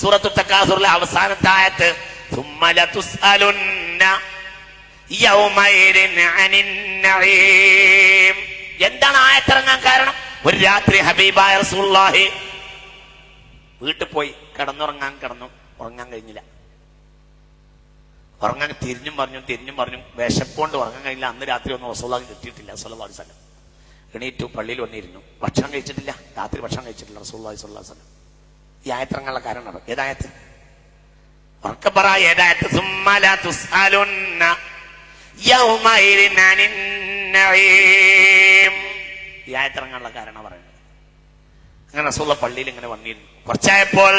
സൂറത്തു തക്കാസുറിലെ അവസാനത്തെ ആയത്ത് എന്താണ് ആയത്തിറങ്ങാൻ കാരണം? ഒരു രാത്രി ഹബീബായ റസൂള്ളാഹി വീട്ടിൽ പോയി കിടന്നുറങ്ങാൻ കിടന്നു ഉറങ്ങാൻ കഴിഞ്ഞില്ല. ഉറങ്ങാൻ തിരിഞ്ഞും പറഞ്ഞു തിരിഞ്ഞും പറഞ്ഞു വിശപ്പോണ്ട് ഉറങ്ങാൻ കഴിഞ്ഞില്ല. അന്ന് രാത്രി ഒന്നും റസൂള്ളാഹി കിട്ടിയിട്ടില്ല സലഹ് സ്ഥലം എണീറ്റു പള്ളിയിൽ വന്നിരുന്നു. ഭക്ഷണം കഴിച്ചിട്ടില്ല. രാത്രി ഭക്ഷണം കഴിച്ചിട്ടില്ല റസൂള്ളാഹി സ്വല്ലാ സ്ഥലം ഈ ആയത്രങ്ങളുടെ കാരണം ഏതായത് പറ ഏതായത് സുമ്മല തുസ്അലുന്ന യൗമഇദിൻ അനിൻ ഈ ആയത്രങ്ങളുടെ കാരണം പറയുന്നത്. അങ്ങനെ റസൂള്ള പള്ളിയിൽ ഇങ്ങനെ വന്നിരുന്നു. കുറച്ചായപ്പോൾ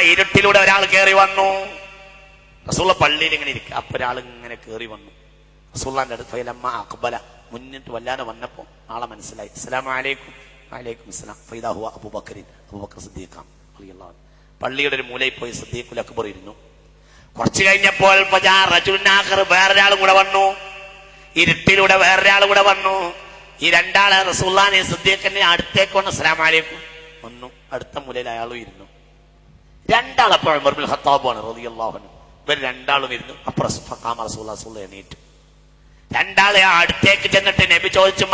ഇരുട്ടിലൂടെ ഒരാൾ കയറി വന്നു. റസൂള്ള പള്ളിയിൽ ഇങ്ങനെ ഇരിക്കുക അപ്പൊ ഒരാൾ ഇങ്ങനെ കയറി വന്നു. റസൂള്ളാന്റെ അടുത്ത് അക്ബല മുന്നിട്ട് വല്ലാതെ വന്നപ്പോ ആളെ മനസ്സിലായി. അസ്സലാമു അലൈക്കും അബൂബക്കർ പള്ളിയുടെ ഒരു മൂലയിൽ പോയി സിദ്ദീഖുൽ അക്ബർ ഇരുന്നു. കുറച്ചു കഴിഞ്ഞപ്പോൾ വേറൊരാളും കൂടെ വന്നു. ഇരുട്ടിലൂടെ വേറൊരാൾ കൂടെ വന്നു. ഈ രണ്ടാൾ റസൂല്ലാനെ സിദ്ദീഖിനെ അടുത്തേക്ക് വന്ന്. അസ്സലാമു അലൈക്കും. അടുത്ത മൂലയിൽ അയാളും ഇരുന്നു. രണ്ടാളപ്പോൾ ഖത്താബാണ് റളിയല്ലാഹു അൻഹു. ഇവർ രണ്ടാളും ഇരുന്നു. അപ്പുറം എണീറ്റു. രണ്ടാളെ അടുത്തേക്ക് ചെന്നിട്ട് നബി ചോദിച്ചു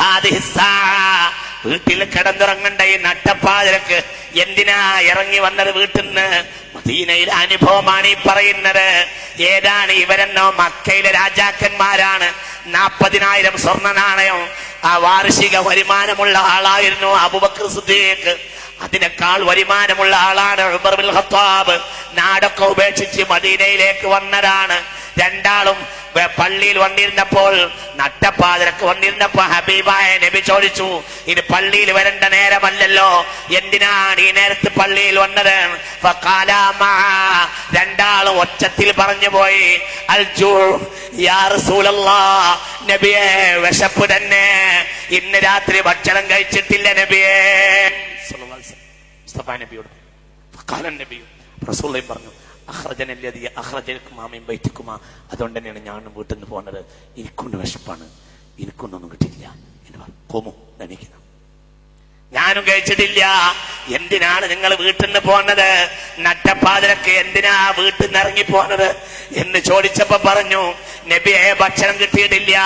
ഹാദിഹി വീട്ടിൽ കിടന്നിറങ്ങണ്ട ഈ നട്ടപ്പാതിരക്ക് എന്തിനാ ഇറങ്ങി വന്നത് വീട്ടിൽ നിന്ന് മദീനയിൽ അനുഭവമാണ് ഈ പറയുന്നത്. ഏതാണ് ഇവരെന്നോ മക്കയിലെ രാജാക്കന്മാരാണ്. നാപ്പതിനായിരം സ്വർണ നാണയം ആ വാർഷിക വരുമാനമുള്ള ആളായിരുന്നു അബുബക്ര സിദ്ദീഖ്. അതിനേക്കാൾ വരുമാനമുള്ള ആളാണ് ഖത്താബ്. നാടൊക്കെ ഉപേക്ഷിച്ച് മദീനയിലേക്ക് വന്നതാണ്. രണ്ടാളും പള്ളിയിൽ വന്നിരുന്നപ്പോൾ നട്ടപ്പാതിരക്ക് വന്നിരുന്നപ്പോ ഹബീബായ നബി ചോദിച്ചു ഇത് പള്ളിയിൽ വരേണ്ട നേരമല്ലല്ലോ. എന്തിനാണ് ഈ നേരത്ത് പള്ളിയിൽ വന്നത്. രണ്ടാളും ഒച്ചത്തിൽ പറഞ്ഞു പോയി നബിയെ വിശപ്പ് തന്നെ. ഇന്ന് രാത്രി ഭക്ഷണം കഴിച്ചിട്ടില്ല നബിയെ. മുസ്തഫ നബിയോട് ഫഖാല നബി റസൂലയും പറഞ്ഞു അഹ്റജനല്ലതി അഹ്റജനക്കുമാ മിൻ ബൈത്തിക്കുമാ. അതുകൊണ്ട് തന്നെയാണ് ഞാൻ വീട്ടിൽ നിന്ന് പോകുന്നത്. എനിക്കൊണ്ട് വിശപ്പാണ്. എനിക്കൊന്നൊന്നും കിട്ടിയില്ല എന്ന് പറഞ്ഞു. കോമു എണീക്കുന്നു ഞാനും കഴിച്ചിട്ടില്ല. എന്തിനാണ് നിങ്ങൾ വീട്ടിൽ നിന്ന് പോന്നത് നട്ടപ്പാതിരക്ക് എന്തിനാ വീട്ടിൽ നിന്ന് ഇറങ്ങി പോന്നത് എന്ന് ചോദിച്ചപ്പോ പറഞ്ഞു നബിയെ ഭക്ഷണം കിട്ടിയിട്ടില്ല.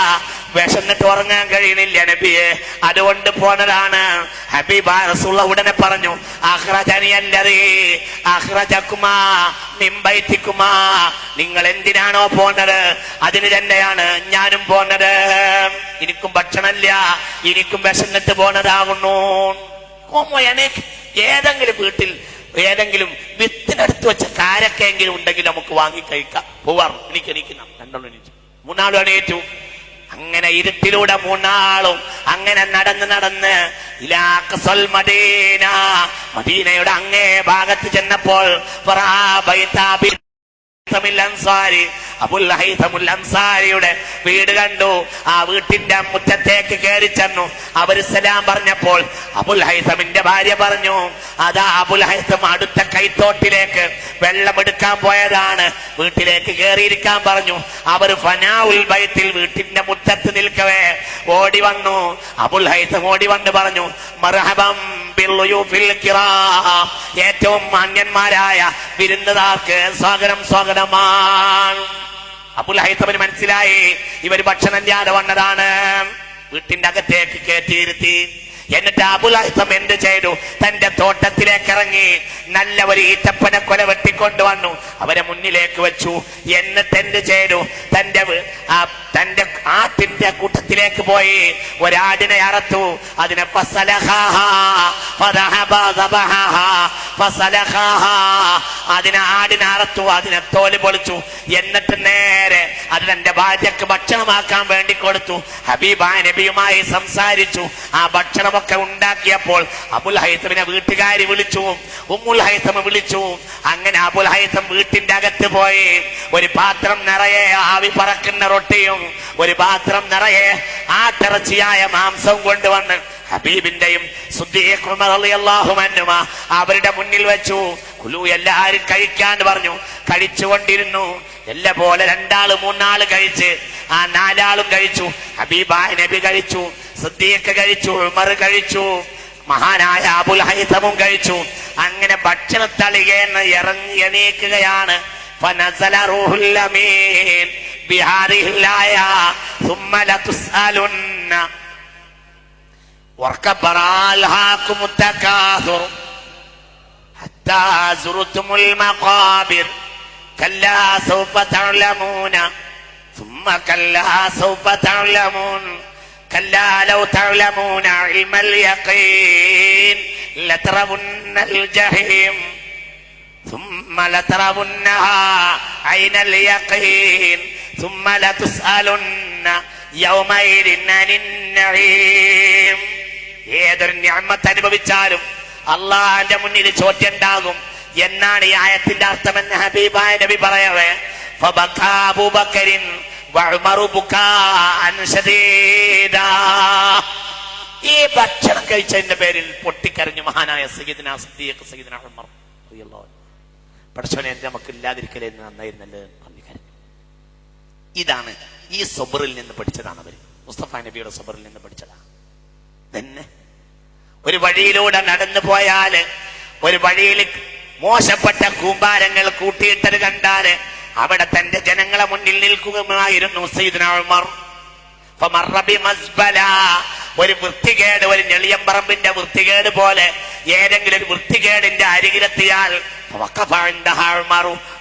വിശന്നിട്ട് ഉറങ്ങാൻ കഴിയണില്ല നബിയെ. അതുകൊണ്ട് പോന്നതാണ്. ഹബീബ ഉടനെ പറഞ്ഞു നിങ്ങൾ എന്തിനാണോ പോന്നത്? അതിന് തന്നെയാണ് ഞാനും പോന്നത്. എനിക്കും ഭക്ഷണമില്ല എനിക്കും വിശന്നിട്ട് പോന്നതാകുന്നു. ഏതെങ്കിലും വീട്ടിൽ ഏതെങ്കിലും വിത്തിനടുത്ത് വെച്ച കാരക്കെങ്കിലും ഉണ്ടെങ്കിൽ നമുക്ക് വാങ്ങി കഴിക്കാം. പോവാറും എനിക്ക് എനിക്ക് രണ്ടെണ്ണം മൂന്നാളും എണീറ്റു. അങ്ങനെ ഇരുട്ടിലൂടെ മൂന്നാളും അങ്ങനെ നടന്ന് നടന്ന് മദീന മദീനയുടെ അങ്ങേ ഭാഗത്ത് ചെന്നപ്പോൾ അൻസാരി അബുൽ അൻസാരിയുടെ വീട് കണ്ടു. ആ വീട്ടിന്റെ മുറ്റത്തേക്ക് കയറി ചെന്നു. അവർ സലാം പറഞ്ഞപ്പോൾ അബുൽ ഹൈതമിന്റെ ഭാര്യ പറഞ്ഞു അതാ അബുൽ ഹൈതം അടുത്ത കൈത്തോട്ടിലേക്ക് വെള്ളമെടുക്കാൻ പോയതാണ്. വീട്ടിലേക്ക് കയറിയിരിക്കാൻ പറഞ്ഞു. അവർ ഫനാഉൽ ബൈത്തിൽ വീട്ടിന്റെ മുറ്റത്ത് നിൽക്കവേ ഓടി വന്നു. അബുൽ ഹൈതം ഓടി വന്ന് പറഞ്ഞു മർഹബം. ഏറ്റവും മാന്യന്മാരായ വിരുന്നുകാർക്ക് സ്വാഗതം സ്വാഗതമാണ് അബുൽ ഹൈത്തമിന് മനസ്സിലായി ഇവർ ഭക്ഷണം ഞാൻ വന്നതാണ്. വീട്ടിന്റെ അകത്തേക്ക് കയറ്റിയിരുത്തി. എന്നിട്ട് അബുലഹിത്തം എന്ത് ചെയ്തു? തന്റെ തോട്ടത്തിലേക്ക് ഇറങ്ങി. നല്ല ഒരു ഈറ്റപ്പന കൊല വെട്ടിക്കൊണ്ടുവന്നു അവരെ മുന്നിലേക്ക് വെച്ചു. എന്നിട്ട് എന്ത് ചെയ്തു? തന്റെ തന്റെ ആട്ടിന്റെ കൂട്ടത്തിലേക്ക് പോയി. ഒരാടിനെ അറത്തു. അതിനെ. അതിനെ ആടിനെ അറത്തു. അതിനെ തോൽ പൊളിച്ചു. എന്നിട്ട് അത് തന്റെ ഭാര്യക്ക് ഭക്ഷണമാക്കാൻ വേണ്ടി കൊടുത്തു. ഹബീബ നബിയുമായി സംസാരിച്ചു. ആ ഭക്ഷണമൊക്കെ ഉണ്ടാക്കിയപ്പോൾ അബുൽ ഹൈസമിനെ വീട്ടുകാരി വിളിച്ചു. ഉമ്മുൽ ഹൈസം വിളിച്ചു. അങ്ങനെ അബുൽ ഹൈസം വീട്ടിന്റെ അകത്ത് പോയി. ഒരു പാത്രം നിറയെ ആവി പറക്കുന്ന റൊട്ടിയും ഒരു പാത്രം നിറയെ ആ ആട്ടിറച്ചിയായ മാംസവും കൊണ്ടുവന്ന് ഹബീബിന്റെയും അവരുടെ മുന്നിൽ വെച്ചു. കുലു എല്ലാരും കഴിക്കാൻ പറഞ്ഞു. കഴിച്ചുകൊണ്ടിരുന്നു. എല്ല പോലെ രണ്ടാൾ മൂന്നാൾ കഴിച്ച് ആ നാലാളും കഴിച്ചു. ഹബീബ നബി കഴിച്ചു സിദ്ദീഖ് കഴിച്ചു ഉമർ കഴിച്ചു മഹാനായ അബുൽ ഹൈസമും കഴിച്ചു. അങ്ങനെ ഭക്ഷണ തളികേന്ന് ഇറങ്ങി എണീക്കുകയാണ്. ഉറക്കപ്പറാൽഹാക്കുമുത്തക്കാതുർ ഹത്താ മഖാബിർ. كلا سوف تعلمون ثم كلا سوف تعلمون كلا لو تعلمون علم اليقين لترون الجحيم ثم لترونها عين اليقين ثم لتسألن يومئذ عن النعيم ഏതൊരു ഞാമത്ത് അനുഭവിച്ചാലും അള്ളാന്റെ മുന്നിൽ ചോദ്യം ഉണ്ടാകും എന്നാണ് ഈ ആയത്തിന്റെ അർത്ഥമെന്ന് ഹബീബായ നബി പറയവേ. ഈ ഭക്ഷണം കഴിച്ചതിന്റെ പേരിൽ പൊട്ടിക്കരഞ്ഞു മഹാനായ സയ്യിദിന സദ്ദീഖ് സയ്യിദിന ഉമർ അറിയല്ലോ പഠിച്ചവനെ നമുക്ക് ഇല്ലാതിരിക്കലേ എന്ന് നന്നായിരുന്നല്ലോ പറഞ്ഞു ഇതാണ് ഈ സൊബറിൽ നിന്ന് പഠിച്ചതാണ് അവർ മുസ്തഫ നബിയുടെ സബറിൽ നിന്ന് പഠിച്ചതാണ്. തന്നെ ഒരു വഴിയിലൂടെ നടന്നു പോയാൽ ഒരു വഴിയിൽ മോശപ്പെട്ട കൂമ്പാരങ്ങൾ കൂട്ടിയിട്ടത് കണ്ടാൽ അവിടെ തന്റെ ജനങ്ങളെ മുന്നിൽ നിൽക്കുകയായിരുന്നു. ഒരു വൃത്തികേട് ഒരു ഞെളിയമ്പറമ്പിന്റെ വൃത്തികേട് പോലെ ഏതെങ്കിലും ഒരു വൃത്തികേടിന്റെ അരികിലെത്തിയാൽ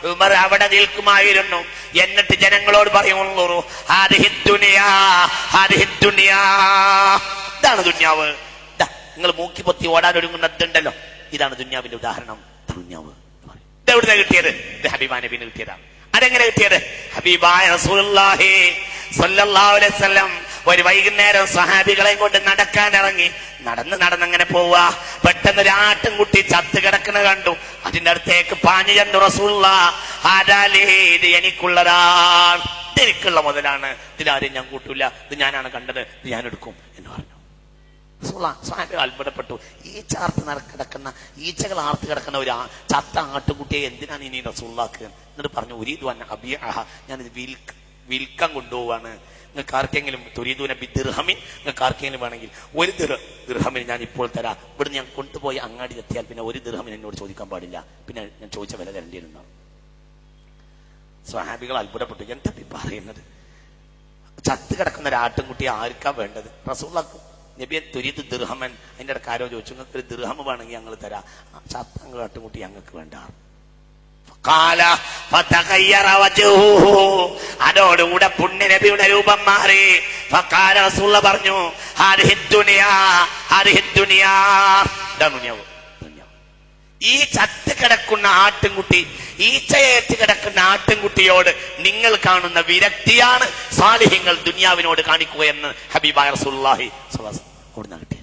ഉമർ. അവിടെ നിൽക്കുമായിരുന്നു. എന്നിട്ട് ജനങ്ങളോട് പറയുള്ളൂ ഇതാണ് ദുന്യാവ്. നിങ്ങൾ മൂക്കി ഓടാൻ ഇതാണ് ദുന്യാവിന്റെ ഉദാഹരണം. ദുന്യാവ് എവിടുന്ന കിട്ടിയത്? ഇത് ഹബീബാ നബീന് കിട്ടിയതാണ്. അതെങ്ങനെ കിട്ടിയത്? ഹബീബായ റസൂലുള്ളാഹി അലൈഹി വസല്ലം ഒരു വൈകുന്നേരം സഹാബികളെ കൊണ്ട് നടക്കാൻ ഇറങ്ങി. നടന്ന് നടന്നങ്ങനെ പോവാ. പെട്ടെന്ന് ഒരു ആട്ടിൻകുട്ടി ചത്ത് കിടക്കുന്ന കണ്ടു. അതിന്റെ അടുത്തേക്ക് പാഞ്ഞു ചെന്നു റസൂള്ള ആരാലേ എനിക്കുള്ള മുതലാണ്. ഇതിലാരും ഞാൻ കൂട്ടൂല. ഇത് ഞാനാണ് കണ്ടത്. ഇത് ഞാൻ എടുക്കും എന്ന് പറഞ്ഞു. സ്വഹാബികൾ അത്ഭുതപ്പെട്ടു. ഈ ചാർത്ത് നട- കിടക്കുന്ന ഈച്ചകൾ ആർത്ത് കിടക്കുന്ന ഒരു ചത്ത ആട്ടുകുട്ടിയെ എന്തിനാണ് ഇനി റസൂള്ളാക്ക് എന്നിട്ട് പറഞ്ഞു ഉരീദു അന്ന അബിയ ഞാനിത് വിൽക്ക വിൽക്കാൻ കൊണ്ടുപോവാണ്. നിങ്ങൾക്ക് ആർക്കെങ്കിലും തുരീദൂന ബി ദിർഹമിൻ? നിങ്ങൾക്ക് ആർക്കെങ്കിലും വേണമെങ്കിൽ ഒരു ദിർ ദിർഹമിന് ഞാൻ ഇപ്പോൾ തരാം. ഇവിടെ ഞാൻ കൊണ്ടുപോയി അങ്ങാടി എത്തിയാൽ പിന്നെ ഒരു ദിർഹമിന് എന്നോട് ചോദിക്കാൻ പാടില്ല. പിന്നെ ഞാൻ ചോദിച്ച വില തരേണ്ടിയിരുന്നാണ് സ്വഹാബികൾ അത്ഭുതപ്പെട്ടു. എന്താ പറയുന്നത്? ചത്ത് കിടക്കുന്ന ഒരു ആട്ടിൻകുട്ടിയെ ആർക്കാ വേണ്ടത്? റസൂള്ളാക്കും നബിയെ തുരിത് ദീർഹമൻ. അതിന്റെ ഇടയ്ക്ക് ആരോ ചോദിച്ചു നിങ്ങൾക്ക് ഒരു ദീർഹം വേണമെങ്കിൽ ഞങ്ങൾ തരാം. ആ ചത്ത ആട്ടിൻകുട്ടി ഞങ്ങൾക്ക് വേണ്ട. അതോടുകൂടെ പുണ്യ നബിയുടെ രൂപം മാറി. പറഞ്ഞു ഹരിഹിത്തുനിയാ ദുനിയാ ഹാദിഹി ദുനിയാ. ഇതാണ് ദുനിയാവ് ദുനിയാവ്. ഈ ചത്ത് കിടക്കുന്ന ആട്ടിൻകുട്ടി ഈച്ചയേറ്റ് കിടക്കുന്ന ആട്ടിൻകുട്ടിയോട് നിങ്ങൾ കാണുന്ന വിരക്തിയാണ് സാലിഹ്യങ്ങൾ ദുനിയാവിനോട് കാണിക്കുക എന്ന് അലൈഹി വസല്ലം അവിടുന്ന് കിട്ടിയത്